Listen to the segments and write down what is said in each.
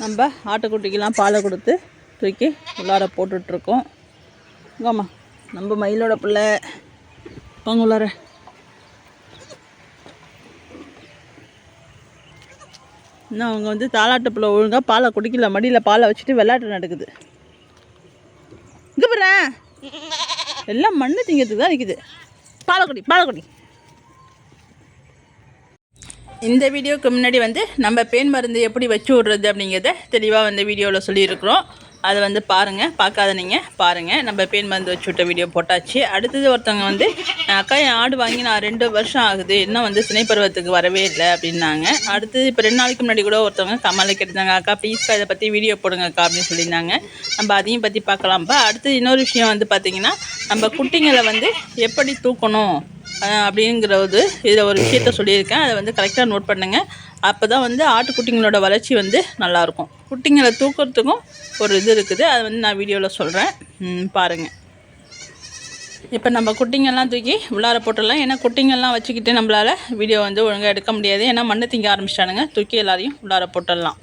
நம்ம ஆட்டுக்குட்டிக்கெலாம் பாலை கொடுத்து தூக்கி உள்ளார போட்டுட்ருக்கோம். இங்கம்மா நம்ம மயிலோட பிள்ளை. வாங்க உள்ளார. இன்னும் அவங்க வந்து தாலாட்டு பிள்ளை ஒழுங்காக பாலை குடிக்கல மடியில் பாலை வச்சுட்டு விளையாட்டு நடக்குது. இங்கே போகிறேன் எல்லாம் மண்ணு திங்கிறதுக்கு தான் இருக்குது பாலக்குடி பாலக்குடி இந்த வீடியோவுக்கு முன்னாடி வந்து நம்ம பேன் மருந்து எப்படி வச்சு விட்றது அப்படிங்கிறத தெளிவாக வந்து வீடியோவில் சொல்லியிருக்கிறோம். அதை வந்து பாருங்கள் பார்க்காத நீங்கள் பாருங்கள் நம்ம பேன் மருந்து வச்சு விட்ட வீடியோ போட்டாச்சு. அடுத்தது ஒருத்தவங்க வந்து அக்கா என் ஆடு வாங்கி நான் ரெண்டு வருஷம் ஆகுது. இன்னும் வந்து சினைப்பருவத்துக்கு வரவே இல்லை அப்படின்னாங்க. அடுத்தது இப்போ ரெண்டு நாளைக்கு முன்னாடி கூட ஒருத்தவங்க கமலை கேட்டாங்க அக்கா ப்ளீஸ்க்கா இதை பற்றி வீடியோ போடுங்கக்கா அப்படின்னு சொல்லியிருந்தாங்க. நம்ம அதையும் பற்றி பார்க்கலாம்ப்பா அடுத்து இன்னொரு விஷயம் வந்து பார்த்திங்கன்னா நம்ம குட்டிங்களை வந்து எப்படி தூக்கணும்? அப்படிங்கிறது இதில் ஒரு விஷயத்த சொல்லியிருக்கேன். அதை வந்து கரெக்டாக நோட் பண்ணுங்கள் அப்போ தான் வந்து ஆட்டுக்குட்டிங்களோட வளர்ச்சி வந்து நல்லாயிருக்கும். குட்டிங்களை தூக்கிறதுக்கும் ஒரு இது இருக்குது. அதை வந்து நான் வீடியோவில் சொல்கிறேன் பாருங்கள் இப்போ நம்ம குட்டிங்கெல்லாம் தூக்கி உள்ளார போட்டுடலாம். ஏன்னா குட்டிங்கெல்லாம் வச்சுக்கிட்டு நம்மளால் வீடியோ வந்து ஒழுங்காக எடுக்க முடியாது. ஏன்னா மண்ணை திங்க ஆரம்பிச்சிட்டானுங்க. தூக்கி எல்லாரையும் உள்ளார போட்டுடலாம்.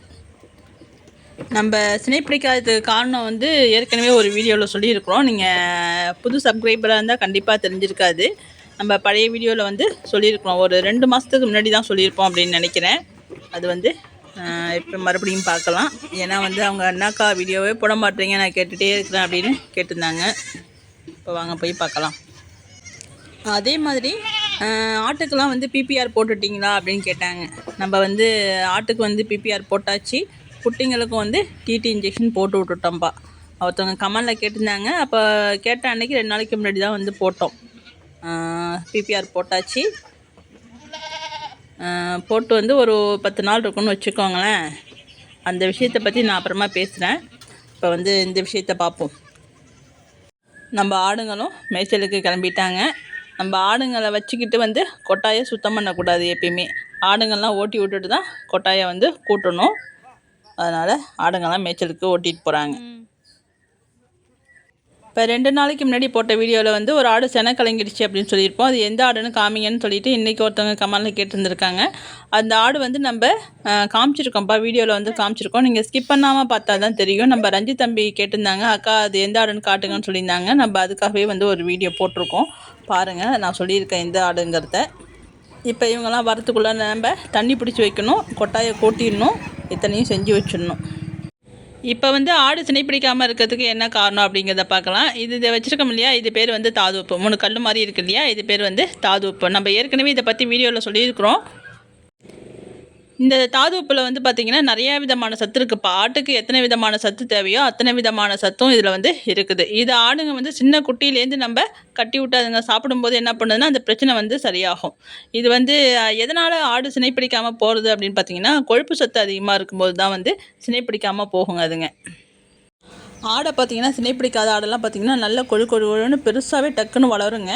நம்ம சினை பிடிக்காததுக்கு காரணம் வந்து ஏற்கனவே ஒரு வீடியோவில் சொல்லியிருக்கிறோம். நீங்கள் புது சப்ஸ்கிரைபராக இருந்தால் கண்டிப்பாக தெரிஞ்சிருக்காது. நம்ம பழைய வீடியோவில் வந்து சொல்லியிருக்கிறோம். ஒரு ரெண்டு மாதத்துக்கு முன்னாடி தான் சொல்லியிருப்போம் அப்படின்னு நினைக்கிறேன். அது வந்து இப்போ மறுபடியும் பார்க்கலாம். ஏன்னா வந்து அவங்க அண்ணாக்கா வீடியோவே போட மாட்டேங்க. நான் கேட்டுகிட்டே இருக்கிறேன் அப்படின்னு கேட்டிருந்தாங்க. இப்போ வாங்க போய் பார்க்கலாம். அதே மாதிரி அஹ், ஆட்டுக்கெல்லாம் வந்து பிபிஆர் போட்டுட்டிங்களா அப்படின்னு கேட்டாங்க. நம்ம வந்து ஆட்டுக்கு வந்து பிபிஆர் போட்டாச்சு. குட்டிங்களுக்கும் வந்து டிடி இன்ஜெக்ஷன் போட்டு விட்டுட்டோம்ப்பா ஒருத்தவங்க கமலில் கேட்டிருந்தாங்க. அப்போ கேட்ட அன்னைக்கு ரெண்டு நாளைக்கு முன்னாடி தான் வந்து போட்டோம். பிபிஆர் போட்டாச்சு. போட்டு வந்து ஒரு பத்து நாள் இருக்குன்னு வச்சுக்கோங்களேன். அந்த விஷயத்தை பற்றி நான் அப்புறமா பேசுகிறேன் இப்போ வந்து இந்த விஷயத்தை பார்ப்போம். நம்ம ஆடுங்களும் மேய்ச்சலுக்கு கிளம்பிட்டாங்க. நம்ம ஆடுங்களை வச்சுக்கிட்டு வந்து கொட்டாயை சுத்தம் பண்ணக்கூடாது எப்பயுமே. ஆடுங்கள்லாம் ஓட்டி விட்டுட்டு தான் கொட்டாயை வந்து கூட்டணும். அதனால் ஆடுங்கள்லாம் மேய்ச்சலுக்கு ஓட்டிகிட்டு போகிறாங்க இப்போ ரெண்டு நாளைக்கு முன்னாடி போட்ட வீடியோவில் வந்து ஒரு ஆடு செனை கலங்கிடுச்சு அப்படின்னு சொல்லியிருப்போம். அது எந்த ஆடுன்னு காமிங்கன்னு சொல்லிட்டு இன்றைக்கி ஒருத்தவங்க கமலில் கேட்டிருந்துருக்காங்க. அந்த ஆடு வந்து நம்ம காமிச்சிருக்கோம்ப்பா. வீடியோவில் வந்து காமிச்சிருக்கோம். நீங்கள் ஸ்கிப் பண்ணாமல் பார்த்தா தான் தெரியும். நம்ம ரஞ்சித் தம்பி கேட்டிருந்தாங்க அக்கா அது எந்த ஆடுன்னு காட்டுங்கன்னு சொல்லியிருந்தாங்க. நம்ம அதுக்காகவே வந்து ஒரு வீடியோ போட்டிருக்கோம். பாருங்கள் நான் சொல்லியிருக்கேன் எந்த ஆடுங்கிறத. இப்போ இவங்கெல்லாம் வரத்துக்குள்ளே நம்ம தண்ணி பிடிச்சி வைக்கணும் கொட்டாயை கூட்டிடணும் இத்தனையும் செஞ்சு வச்சிடணும். இப்போ வந்து ஆடு சினை பிடிக்காமல் இருக்கிறதுக்கு என்ன காரணம் அப்படிங்கிறத பார்க்கலாம். இது இதை வச்சுருக்கோம் இல்லையா? இது பேர் வந்து தாது உப்பு. மூணு கல் மாதிரி இருக்கு இல்லையா? இது பேர் வந்து தாது உப்பு. நம்ம ஏற்கனவே இதை பற்றி வீடியோவில் சொல்லியிருக்கிறோம். இந்த தாது உப்பில் வந்து பார்த்திங்கன்னா நிறையா விதமான சத்து இருக்குப்பா ஆட்டுக்கு எத்தனை விதமான சத்து தேவையோ அத்தனை விதமான சத்தும் இதில் வந்து இருக்குது. இது ஆடுங்க வந்து சின்ன குட்டியிலேருந்து நம்ம கட்டி விட்டு அதுங்க சாப்பிடும்போது என்ன பண்ணுதுன்னா அந்த பிரச்சனை வந்து சரியாகும். இது வந்து எதனால் ஆடு சினைப்பிடிக்காமல் போகிறது அப்படின்னு பார்த்தீங்கன்னா கொழுப்பு சத்து அதிகமாக இருக்கும்போது தான் வந்து சினைப்பிடிக்காமல் போகுங்க அதுங்க. ஆடை பார்த்தீங்கன்னா சினைப்பிடிக்காத ஆடெல்லாம் பார்த்தீங்கன்னா நல்ல கொழு கொழுன்னு பெருசாகவே டக்குன்னு வளருங்க.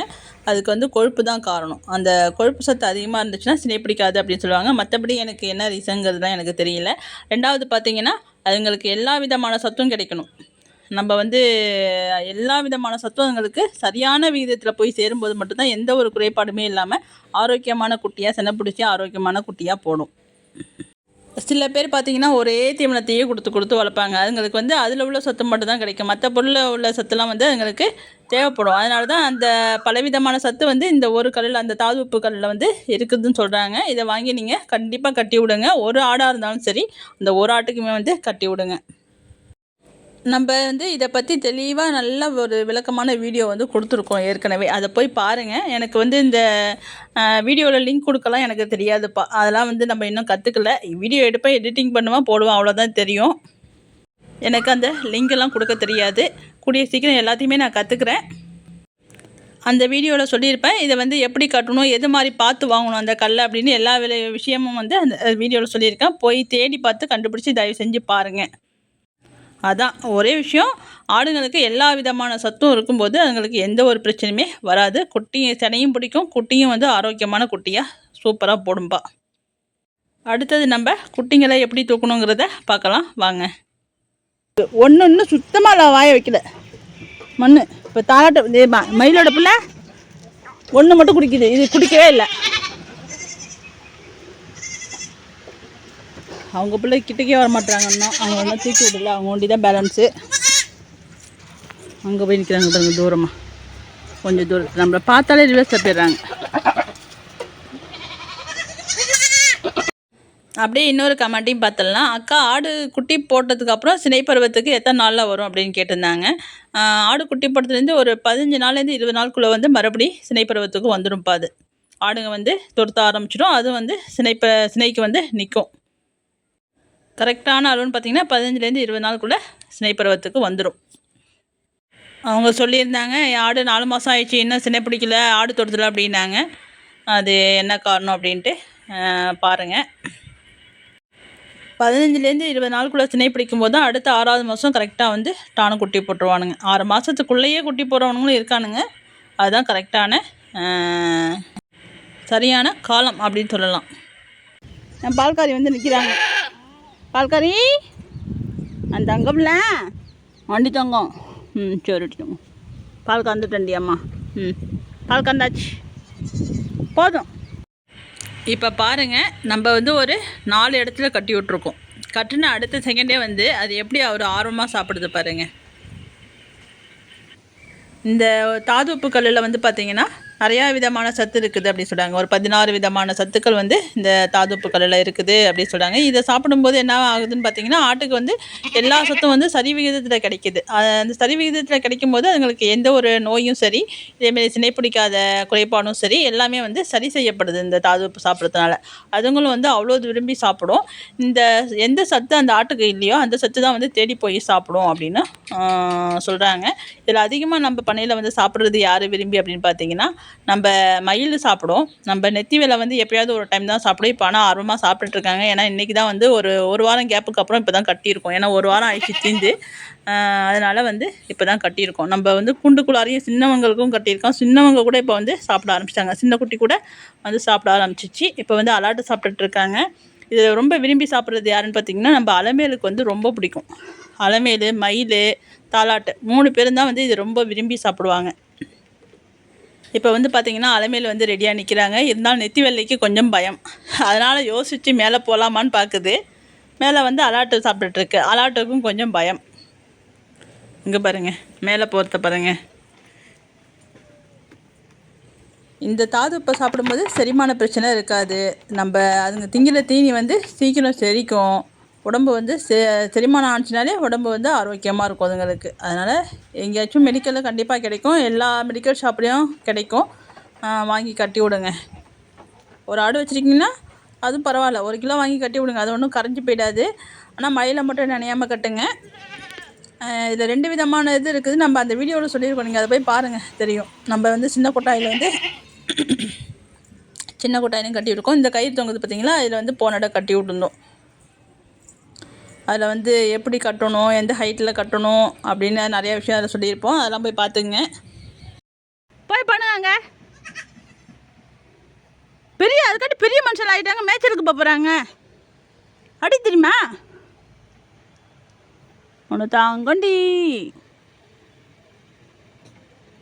அதுக்கு வந்து கொழுப்பு தான் காரணம். அந்த கொழுப்பு சத்து அதிகமாக இருந்துச்சுன்னா சினைப்பிடிக்காது அப்படின்னு சொல்லுவாங்க. மற்றபடி எனக்கு என்ன ரீசன்ங்கிறதுலாம் எனக்கு தெரியல. ரெண்டாவது பார்த்தீங்கன்னா அதுங்களுக்கு எல்லா விதமான சத்தும் கிடைக்கணும். நம்ம வந்து எல்லா விதமான சத்தும் அதுங்களுக்கு சரியான விகிதத்தில் போய் சேரும்போது மட்டும்தான் எந்த ஒரு குறைபாடுமே இல்லாமல் ஆரோக்கியமான குட்டியாக செனப்பிடிச்சி ஆரோக்கியமான குட்டியாக போடும். சில பேர் பார்த்தீங்கன்னா ஒரே தீவனத்தையே கொடுத்து கொடுத்து வளர்ப்பாங்க. அதுங்களுக்கு வந்து அதில் உள்ள சத்து மட்டும் தான் கிடைக்கும். மற்ற பொருளில் உள்ள சத்துலாம் வந்து அதுங்களுக்கு தேவைப்படும். அதனால தான் அந்த பலவிதமான சத்து வந்து இந்த ஒரு கல்லில் அந்த தாது உப்பு கல்லில் வந்து இருக்குதுன்னு சொல்கிறாங்க இதை வாங்கி நீங்கள் கண்டிப்பாக கட்டி விடுங்க. ஒரு ஆடாக இருந்தாலும் சரி அந்த ஒரு ஆட்டுக்குமே வந்து கட்டி விடுங்க. நம்ம வந்து இதை பற்றி தெளிவாக நல்ல ஒரு விளக்கமான வீடியோ வந்து கொடுத்துருக்கோம் ஏற்கனவே. அதை போய் பாருங்கள் எனக்கு வந்து இந்த வீடியோவில் லிங்க் கொடுக்கலாம் எனக்கு தெரியாதுப்பா. அதெல்லாம் வந்து நம்ம இன்னும் கற்றுக்கல வீடியோ எடுப்பேன் எடிட்டிங் பண்ணுவேன் போடுவேன் அவ்வளோதான் தெரியும். எனக்கு அந்த லிங்கெல்லாம் எல்லாம் கொடுக்க தெரியாது. கூடிய சீக்கிரம் எல்லாத்தையுமே நான் கற்றுக்குறேன் அந்த வீடியோவில் சொல்லியிருப்பேன். இதை வந்து எப்படி கட்டணும் எது மாதிரி பார்த்து வாங்கணும் அந்த கல்லை அப்படின்னு எல்லா விஷயமும் வந்து அந்த வீடியோவில் சொல்லியிருக்கேன். போய் தேடி பார்த்து கண்டுபிடிச்சி தயவு செஞ்சு பாருங்கள் அதான் ஒரே விஷயம் ஆடுங்களுக்கு எல்லா விதமான சத்தும் இருக்கும்போது அதுங்களுக்கு எந்த ஒரு பிரச்சனையுமே வராது. குட்டியும் செனையும் பிடிக்கும். குட்டியும் வந்து ஆரோக்கியமான குட்டியாக சூப்பராக போடும்பா. அடுத்தது நம்ம குட்டிங்களை எப்படி தூக்கணுங்கிறத பார்க்கலாம். வாங்க. ஒன்று ஒன்று சுத்தமாக வாய வைக்கல. மண் இப்போ தாளாட்ட மயிலோட பிள்ளை ஒன்று மட்டும் குடிக்குது. இது குடிக்கவே இல்லை. அவங்க பிள்ளை கிட்டக்கே வர மாட்டாங்க அவங்க ஒன்றும் தூக்கி விடல. அவங்க ஒண்டி தான் பேலன்ஸு அங்கே போய் நிற்கிறாங்க பாருங்க தூரமாக கொஞ்சம் தூரத்தில். நம்மளை பார்த்தாலே ரிவர்ஸ் போயிடுறாங்க அப்படியே இன்னொரு கமெண்ட்டையும் பார்த்தலாம் அக்கா ஆடு குட்டி போட்டதுக்கப்புறம் சினை பருவத்துக்கு எத்தனை நாளில் வரும் அப்படின்னு கேட்டிருந்தாங்க. ஆடு குட்டி போட்டதுலேருந்து ஒரு பதினஞ்சு நாள்லேருந்து இருபது நாளுக்குள்ளே வந்து மறுபடி சினை பருவத்துக்கு வந்துடும்ப்பா அது. ஆடுங்க வந்து துரத்த ஆரம்பிச்சிடும். அது வந்து சினைப்ப சினைக்கு வந்து நிற்கும். கரெக்டான அளவுன்னு பார்த்திங்கன்னா பதினஞ்சுலேருந்து இருபது நாளுக்குள்ளே சினை பருவத்துக்கு வந்துடும் அவங்க சொல்லியிருந்தாங்க ஆடு நாலு மாதம் ஆயிடுச்சு இன்னும் சினை பிடிக்கல ஆடு தொடுதல அப்படின்னாங்க. அது என்ன காரணம் அப்படின்ட்டு பாருங்கள் பதினஞ்சுலேருந்து இருபது நாளுக்குள்ளே சினை பிடிக்கும் போது தான் அடுத்த ஆறாவது மாதம் கரெக்டாக வந்து டானு குட்டி போட்டுருவானுங்க. ஆறு மாதத்துக்குள்ளேயே குட்டி போடுறவனுங்களும் இருக்கானுங்க. அதுதான் கரெக்டான சரியான காலம் அப்படின்னு சொல்லலாம். பால்காரி வந்து நிற்கிறாங்க பால்காரி அந்த தங்கம்ல? வண்டி தங்கம். ம் சரி தங்கம் பால் கந்துட்டேன்டி அம்மா. ம் பால் கந்தாச்சு போதும். இப்போ பாருங்கள் நம்ம வந்து ஒரு நாலு இடத்துல கட்டி விட்ருக்கோம் கட்டின அடுத்த செகண்டே வந்து அது எப்படி அவர் ஆர்வமாக சாப்பிடுது பாருங்கள் இந்த தாது உப்பு கல்லில் வந்து பார்த்திங்கன்னா நிறையா விதமான சத்து இருக்குது அப்படின்னு சொல்கிறாங்க ஒரு பதினாறு விதமான சத்துக்கள் வந்து இந்த தாதுப்புக்களில் இருக்குது அப்படின்னு சொல்கிறாங்க இதை சாப்பிடும்போது என்ன ஆகுதுன்னு பார்த்தீங்கன்னா ஆட்டுக்கு வந்து எல்லா சத்தும் வந்து சரி விகிதத்தில் கிடைக்குது. அந்த சரி விகிதத்தில் கிடைக்கும் போது அதுங்களுக்கு எந்த ஒரு நோயும் சரி இதேமாரி சினை பிடிக்காத குறைபாடும் சரி எல்லாமே வந்து சரி செய்யப்படுது இந்த தாதுப்பு சாப்பிட்றதுனால. அதுங்களும் வந்து அவ்வளோ விரும்பி சாப்பிடும். இந்த எந்த சத்து அந்த ஆட்டுக்கு இல்லையோ அந்த சத்து தான் வந்து தேடி போய் சாப்பிடும் அப்படின்னு சொல்கிறாங்க இதில் அதிகமாக நம்ம பண்ணையில் வந்து சாப்பிட்றது யார் விரும்பி அப்படின்னு பார்த்தீங்கன்னா நம்ம மயில் சாப்பிடும். நம்ம நெத்தி வேலை வந்து எப்பயாவது ஒரு டைம் தான் சாப்பிடும். இப்போ ஆனால் ஆர்வமாக சாப்பிட்டுட்ருக்காங்க ஏன்னா இன்றைக்கி தான் வந்து ஒரு ஒரு வாரம் கேப்புக்கு அப்புறம் இப்போ தான் கட்டியிருக்கோம். ஏன்னா ஒரு வாரம் ஆயிடுச்சு தீந்து. அதனால் வந்து இப்போ தான் கட்டியிருக்கோம். நம்ம வந்து குண்டுக்குள்ளாரையும் சின்னவங்களுக்கும் கட்டியிருக்கோம். சின்னவங்க கூட இப்போ வந்து சாப்பிட ஆரம்பிச்சிட்டாங்க. சின்ன குட்டி கூட வந்து சாப்பிட ஆரம்பிச்சிச்சு. இப்போ வந்து அலாட்டு சாப்பிட்டுட்ருக்காங்க இது ரொம்ப விரும்பி சாப்பிட்றது யாருன்னு பார்த்தீங்கன்னா நம்ம அலமேலுக்கு வந்து ரொம்ப பிடிக்கும். அலமேலு மயில் தாலாட்டு மூணு பேரும் தான் வந்து இது ரொம்ப விரும்பி சாப்பிடுவாங்க. இப்போ வந்து பார்த்திங்கன்னா அலமையில் வந்து ரெடியாக நிற்கிறாங்க இருந்தாலும் நெத்தி வெள்ளைக்கு கொஞ்சம் பயம். அதனால் யோசித்து மேலே போகலாமான்னு பார்க்குது மேலே வந்து அலாட்டு சாப்பிட்டுட்ருக்கு அலாட்டுக்கும் கொஞ்சம் பயம். இங்கே பாருங்க. மேலே போகிறத பாருங்க. இந்த தாதுப்பை சாப்பிடும்போது செரிமான பிரச்சனை இருக்காது. நம்ம அதுங்க திங்கிற தீனி வந்து சீக்கிரம் செரிக்கும். உடம்பு வந்து செ செரிமானம் ஆச்சுனாலே உடம்பு வந்து ஆரோக்கியமாக இருக்கும் அதுங்களுக்கு. அதனால் எங்கேயாச்சும் மெடிக்கலில் கண்டிப்பாக கிடைக்கும். எல்லா மெடிக்கல் ஷாப்லேயும் கிடைக்கும். வாங்கி கட்டி விடுங்க. ஒரு ஆடு வச்சுருக்கீங்கன்னா அதுவும் பரவாயில்ல. ஒரு கிலோ வாங்கி கட்டி விடுங்க. அது ஒன்றும் கரைஞ்சி போயிடாது. ஆனால் மயிலை மட்டும் நினையாமல் கட்டுங்க. இதில் ரெண்டு விதமான இது இருக்குது. நம்ம அந்த வீடியோவில் சொல்லியிருக்கோம். நீங்கள் அதை போய் பாருங்கள் தெரியும். நம்ம வந்து சின்ன கொட்டாயில் வந்து சின்ன கொட்டாயிலையும் கட்டி விட்டுருக்கோம். இந்த கயிறு தொங்குது பார்த்தீங்களா இதில் வந்து போன இடம் கட்டி விட்டுருந்தோம். அதில் வந்து எப்படி கட்டணும் எந்த ஹைட்டில் கட்டணும் அப்படின்னு நிறைய விஷயம் அதில் சொல்லியிருப்போம். அதெல்லாம் போய் பார்த்துங்க. போய் பண்ணுங்க. பெரிய அதுக்காட்டி பெரிய மனுஷன் ஆகிட்டாங்க மேய்ச்சலுக்கு போகிறாங்க அடி தெரியுமா? ஒன்று தாங்கண்டி.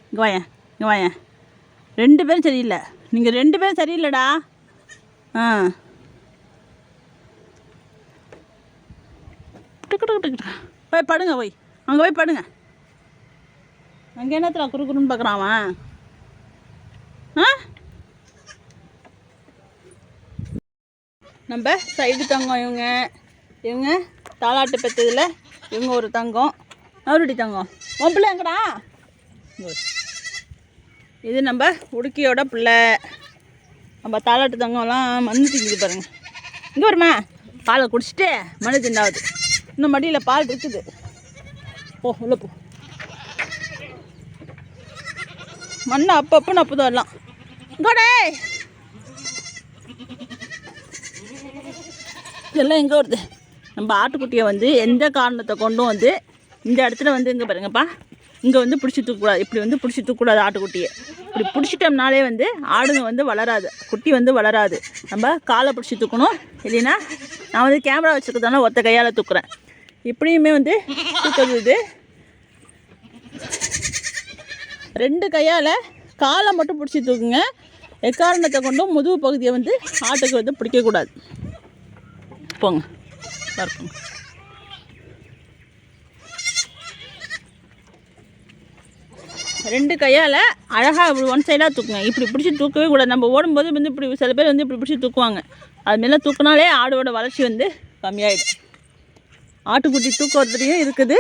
இங்கே வாயன் இங்கே வாயன். ரெண்டு பேரும் சரியில்லை. நீங்கள் ரெண்டு பேரும் சரியில்லைடா. ஆ. டிக்கு டிக்கு டிக்கு போய் படுங்க போய். அங்கே போய் படுங்க. அங்கே என்னத்தில் குறுக்குறுன்னு பார்க்குறான் அவன்? ஆ? நம்ம சைடு தங்கம் இவங்க. இவங்க தாலாட்டு பெற்றதில் இவங்க ஒரு தங்கம். அவருடி தங்கம். உன் பிள்ளை எங்கடா? இது நம்ம உடுக்கியோட பிள்ளை. நம்ம தாலாட்டு தங்கம்லாம் மண்ணு திங்குது பாருங்க. இங்கே வருமா? பாலை குடிச்சிட்டு மண்ணு திண்டாவது இன்னும் மடியில் பால் இருக்குது. போ உள்ள போ. மண்ணை அப்பப்போ நப்புதான் எல்லாம் கோடே இதெல்லாம் எங்கே வருது? நம்ம ஆட்டுக்குட்டியை வந்து எந்த காரணத்தை கொண்டும் வந்து இந்த இடத்துல வந்து இங்கே பாருங்கப்பா. இங்கே வந்து பிடிச்சி தூக்கக்கூடாது இப்படி வந்து பிடிச்சி தூக்கக்கூடாது ஆட்டுக்குட்டியை. இப்படி பிடிச்சிட்டோம்னாலே வந்து ஆடுங்க வந்து வளராது. குட்டி வந்து வளராது. நம்ம காலை பிடிச்சி தூக்கணும் இல்லைன்னா நான் வந்து கேமரா வச்சுருக்கிறதுனால ஒத்த கையால் தூக்குறேன். இப்படியுமே வந்து தூக்கிறது. இது ரெண்டு கையால் காலை மட்டும் பிடிச்சி தூக்குங்க. எக்காரணத்தை கொண்டும் முதுகு பகுதியை வந்து ஆட்டுக்கு வந்து பிடிக்கக்கூடாது போங்க. பார்ப்போங்க ரெண்டு கையால் அழகாக இப்படி ஒன் சைடாக தூக்குங்க. இப்படி பிடிச்சி தூக்கவே கூடாது. நம்ம ஓடும்போது வந்து இப்படி சில பேர் வந்து இப்படி பிடிச்சி தூக்குவாங்க. அதுமாரிலாம் தூக்குனாலே ஆடோட வளர்ச்சி வந்து கம்மியாயிடும். ஆட்டுக்குட்டி தூக்குறதுலையும் இருக்குது.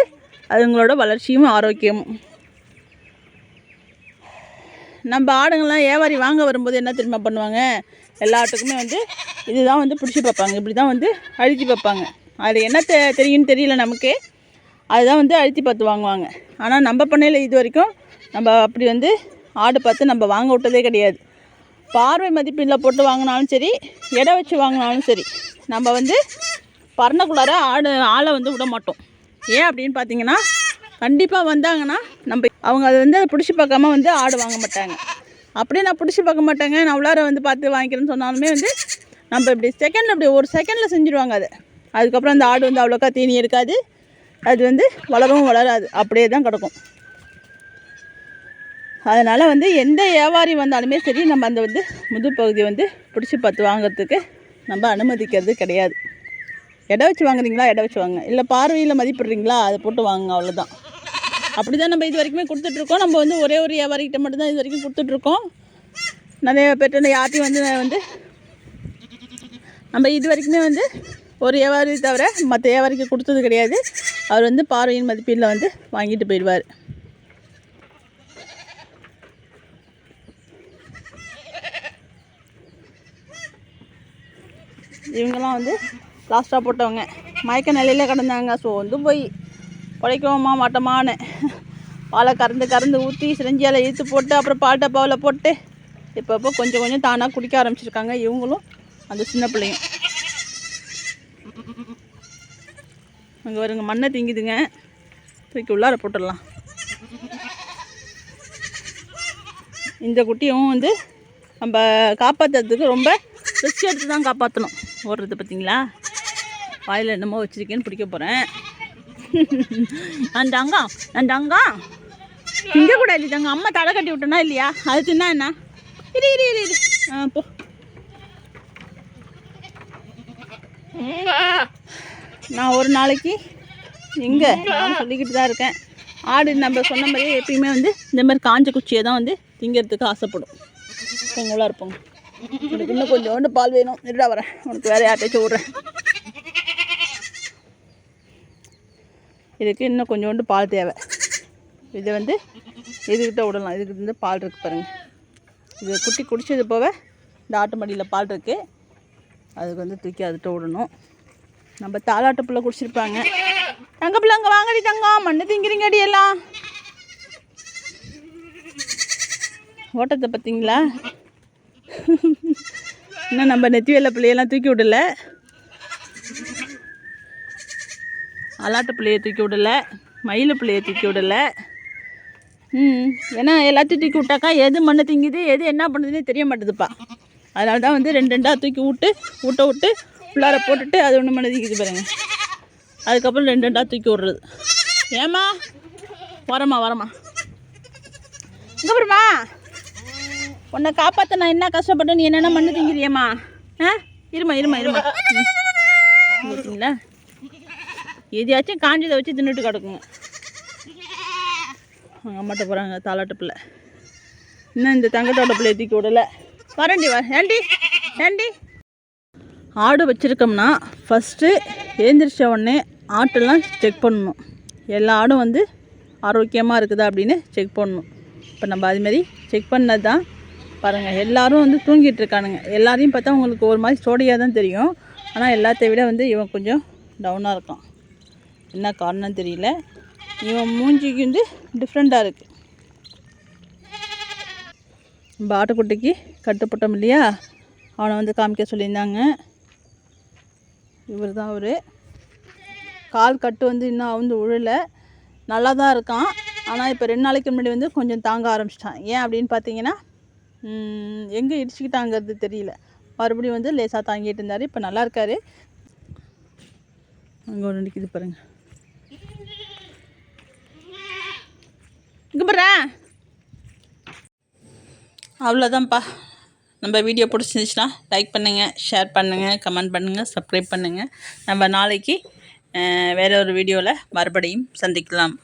அதுங்களோட வளர்ச்சியும் ஆரோக்கியமும். நம்ம ஆடுங்கள்லாம் வியாபாரி வாங்க வரும்போது என்ன தெரியுமா பண்ணுவாங்க? எல்லா ஆட்டுக்குமே வந்து இதுதான் வந்து பிடிச்சி பார்ப்பாங்க. இப்படி தான் வந்து அழுத்தி பார்ப்பாங்க. அது என்ன தெ தெரியும்னு தெரியல நமக்கு. அதுதான் வந்து அழுத்தி பார்த்து வாங்குவாங்க. ஆனால் நம்ம பண்ணையில் இது வரைக்கும் நம்ம அப்படி வந்து ஆடு பார்த்து நம்ம வாங்க விட்டதே கிடையாது. பார்வை மதிப்பீடில் போட்டு வாங்கினாலும் சரி எடை வச்சு வாங்கினாலும் சரி நம்ம வந்து பறந்தக்குள்ளார ஆடு ஆளை வந்து விட மாட்டோம். ஏன் அப்படின்னு பார்த்தீங்கன்னா கண்டிப்பாக வந்தாங்கன்னா நம்ம அவங்க அதை வந்து அதை பிடிச்சி பார்க்காம வந்து ஆடு வாங்க மாட்டாங்க. அப்படியே நான் பிடிச்சி பார்க்க மாட்டாங்க. நான் உள்ளார வந்து பார்த்து வாங்கிக்கிறேன்னு சொன்னாலுமே வந்து நம்ம இப்படி செகண்டில் இப்படி ஒரு செகண்டில் செஞ்சுருவாங்க அதை. அதுக்கப்புறம் அந்த ஆடு வந்து அவ்வளோக்கா தீனி இருக்காது அது வந்து வளரவும் வளராது. அப்படியே தான் கிடக்கும். அதனால் வந்து எந்த வியாபாரி வந்தாலுமே சரி நம்ம அந்த வந்து முதுப்பகுதி வந்து பிடிச்சி பார்த்து வாங்கிறதுக்கு நம்ம அனுமதிக்கிறது கிடையாது. எடை வச்சு வாங்குறீங்களா? எடை வச்சு வாங்க இல்லை பார்வையில் மதிப்பிடுறீங்களா? அதை போட்டு வாங்க அவ்வளோதான் அப்படி தான் நம்ம இது வரைக்குமே கொடுத்துட்ருக்கோம் நம்ம வந்து ஒரே ஒரு வியாபாரிகிட்ட மட்டும்தான் இது வரைக்கும் கொடுத்துட்ருக்கோம் நிறைய பேர்ட்ட யார்ட்டையும் வந்து நான் வந்து நம்ம இது வரைக்குமே வந்து ஒரு வியாபாரி தவிர மற்ற வியாபாரிக்கு கொடுத்தது கிடையாது. அவர் வந்து பார்வையின் மதிப்பீடில் வந்து வாங்கிட்டு போயிடுவார். இவங்கெல்லாம் வந்து லாஸ்ட்டாக போட்டவங்க. மயக்க நிலையில கிடந்தாங்க. ஸோ வந்து போய் பிழைக்கவுமா மாட்டோமான்னு. பாலை கறந்து கறந்து ஊற்றி சிரஞ்சியால் இழுத்து போட்டு அப்புறம் பால்ட்ட பாவில் போட்டு இப்போ இப்போ கொஞ்சம் கொஞ்சம் தானாக குடிக்க ஆரம்பிச்சிருக்காங்க இவங்களும் அந்த சின்ன பிள்ளையும். அங்கே வருங்க மண்ணை திங்குதுங்க. தூக்கி உள்ளார போட்டுடலாம். இந்த குட்டியும் வந்து நம்ம காப்பாற்றுறதுக்கு ரொம்ப ரிஸ்க் எடுத்து தான் காப்பாற்றணும் ஓடுறது பார்த்தீங்களா வாயில் என்னமோ வச்சுருக்கேன்னு பிடிக்க போகிறேன் அந்த அங்கம் அந்த அங்கம் திங்க கூட இல்லை தங்க அம்மா தலை கட்டி விட்டனா இல்லையா? அது தின்னா என்ன? இரு இரு இரு இரு. ஆ போ. நான் ஒரு நாளைக்கு எங்கே நான் சொல்லிக்கிட்டு தான் இருக்கேன். ஆடு நம்ம சொன்ன மாதிரியே எப்பயுமே வந்து இந்த மாதிரி காஞ்ச குச்சியை தான் வந்து திங்கிறதுக்கு ஆசைப்படும். பொங்கலாக இருப்போங்க உனக்கு இன்னும் கொஞ்சோண்டு பால் வேணும். இருடா வரேன். உனக்கு வேறு யார்ட்டாச்சும் விட்றேன். இதுக்கு இன்னும் கொஞ்சோண்டு பால் தேவை. இதை வந்து இதுக்கிட்ட விடலாம். இதுக்கிட்ட வந்து பால் இருக்குது பாருங்கள் இது குட்டி குடிச்சது போக இந்த ஆட்டு மடியில் பால் இருக்குது அதுக்கு வந்து தூக்கி அதுகிட்ட விடணும். நம்ம தாலாட்டு பிள்ளை குடிச்சிருப்பாங்க. தங்க பிள்ளை அங்கே வாங்கடி தங்கம் மண்ணு திங்கிறீங்கடி எல்லாம். ஓட்டத்தை பார்த்தீங்களா? இன்னும் நம்ம நெத்தி வெள்ளை பிள்ளையெல்லாம் தூக்கி விடல. அலாட்டு பிள்ளையை தூக்கி விடல மயில் பிள்ளையை தூக்கி விடல. ம் ஏன்னா எல்லாத்தையும் தூக்கி விட்டாக்கா எது மண் திங்குது எது என்ன பண்ணுதுன்னே தெரிய மாட்டேதுப்பா. அதனால தான் வந்து ரெண்டு ரெண்டாக தூக்கி விட்டு ஊட்ட விட்டு உள்ளார போட்டுட்டு அது ஒன்று மண்ணு திங்குது பாருங்க. அதுக்கப்புறம் ரெண்டு ரெண்டாக தூக்கி விட்றது. ஏம்மா? வரமா வரமா இங்கே உன்னை காப்பாற்ற நான் என்ன கஷ்டப்பட்டேன் நீ என்னென்ன மண்ணு திங்கிறியம்மா? ஆ? இருமா இருமா இருமா ம். பார்த்தீங்களா எதையாச்சும் காஞ்சதை வச்சு தின்னுட்டு கிடக்குங்க அவங்க அம்மாட்ட போகிறாங்க தாலாட்டு பிள்ளை. இன்னும் இந்த தங்கத்தோட பிள்ளைய தூக்கி விடலை. வரண்டி வா ஏண்டி ஏண்டி? ஆடு வச்சுருக்கோம்னா ஃபஸ்ட்டு எழுந்திரிச்ச உடனே ஆட்டெல்லாம் செக் பண்ணணும். எல்லா ஆடும் வந்து ஆரோக்கியமாக இருக்குதா அப்படின்னு செக் பண்ணணும். இப்போ நம்ம அதுமாரி செக் பண்ணது தான் பாருங்கள் எல்லோரும் வந்து தூங்கிட்டு இருக்கானுங்க. எல்லாரையும் பார்த்தா உங்களுக்கு ஒரு மாதிரி சோடியாக தான் தெரியும். ஆனால் எல்லாத்தை விட வந்து இவன் கொஞ்சம் டவுனாக இருக்கான். என்ன காரணம் தெரியல. இவன் மூஞ்சிக்கு வந்து டிஃப்ரெண்ட்டாக இருக்குது நம்ம ஆட்டுக்குட்டிக்கு கட்டுப்பட்டோம் இல்லையா? அவனை வந்து காமிக்க சொல்லியிருந்தாங்க. இவர் தான் அவர். கால் கட்டு வந்து இன்னும் வந்து உழலை. நல்லா தான் இருக்கான். ஆனால் இப்போ ரெண்டு நாளைக்கு முன்னாடி வந்து கொஞ்சம் தாங்க ஆரம்பிச்சிட்டான். ஏன் அப்படின்னு பார்த்தீங்கன்னா எங்கே இடிச்சுக்கிட்டாங்கிறது தெரியல. மறுபடியும் வந்து லேசாக தாங்கிட்டு இருந்தார். இப்போ நல்லா இருக்காரு. அங்கே ஒன்று நிற்கிது பாருங்கள் இங்கே அவ்வளோதான்ப்பா. நம்ம வீடியோ பிடிச்சிருந்துச்சுன்னா லைக் பண்ணுங்கள் ஷேர் பண்ணுங்கள் கமெண்ட் பண்ணுங்கள் சப்ஸ்கிரைப் பண்ணுங்கள் நம்ம நாளைக்கு வேறு வேற ஒரு வீடியோவில் மறுபடியும் சந்திக்கலாம்.